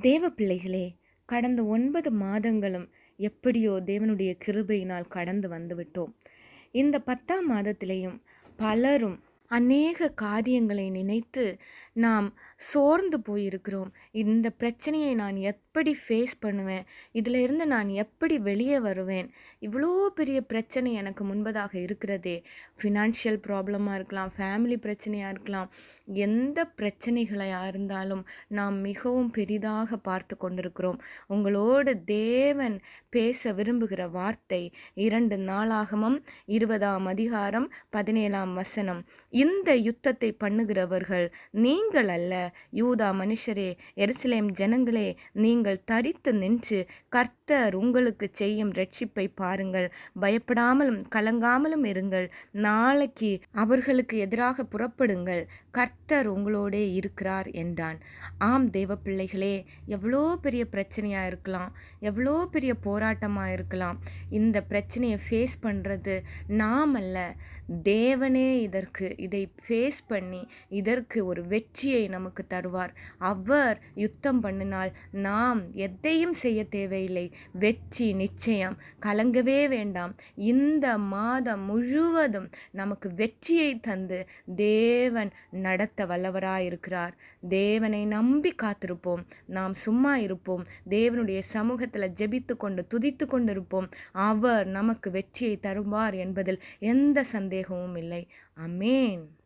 தேவ பிள்ளைகளே கடந்த ஒன்பது மாதங்களும் எப்படியோ தேவனுடைய கிருபையினால் கடந்து வந்துவிட்டோம். இந்த பத்தாம் மாதத்திலையும் பலரும் அநேக காரியங்களை நினைத்து நாம் சோர்ந்து போயிருக்கிறோம். இந்த பிரச்சனையை நான் எப்படி ஃபேஸ் பண்ணுவேன்? இதில் இருந்து நான் எப்படி வெளியே வருவேன்? இவ்வளோ பெரிய பிரச்சனை எனக்கு முன்பதாக இருக்கிறதே. ஃபினான்ஷியல் ப்ராப்ளமாக இருக்கலாம் ஃபேமிலி பிரச்சனையாக இருக்கலாம் எந்த பிரச்சனைகளாக இருந்தாலும் நாம் மிகவும் பெரிதாக பார்த்து கொண்டிருக்கிறோம். உங்களோடு தேவன் பேச விரும்புகிற வார்த்தை இரண்டு நாளாகமும் இருபதாம் அதிகாரம் பதினேழாம் வசனம். இந்த யுத்தத்தை பண்ணுகிறவர்கள் நீங்கள் அல்ல. யூதா மனுஷரே எருசலேம் ஜனங்களே நீங்கள் தரித்து நின்று கர்த்தர் உங்களுக்கு செய்யும் ரட்சிப்பை பாருங்கள். பயப்படாமலும் கலங்காமலும் இருங்கள். நாளைக்கு அவர்களுக்கு எதிராக புறப்படுங்கள். கர்த்தர் உங்களோடே இருக்கிறார் என்றான். ஆம் தேவ பிள்ளைகளே எவ்வளோ பெரிய பிரச்சனையாக இருக்கலாம். எவ்வளோ பெரிய போராட்டமாக இருக்கலாம். இந்த பிரச்சனையை ஃபேஸ் பண்ணுறது நாம் அல்ல தேவனே இதற்கு இதை ஃபேஸ் பண்ணி இதற்கு ஒரு வெற்றியை நமக்கு தருவார். அவர் யுத்தம் பண்ணினால் நாம் எதையும் செய்ய தேவையில்லை. வெற்றி நிச்சயம். கலங்கவே வேண்டாம். இந்த மாதம் முழுவதும் நமக்கு வெற்றியை தந்து தேவன் நடத்த வல்லவராயிருக்கிறார். தேவனை நம்பி காத்திருப்போம். நாம் சும்மா இருப்போம். தேவனுடைய சமூகத்தில் ஜெபித்து கொண்டு துதித்து கொண்டிருப்போம். அவர் நமக்கு வெற்றியை தருவார் என்பதில் எந்த சந்தேகமும் இல்லை. Amen.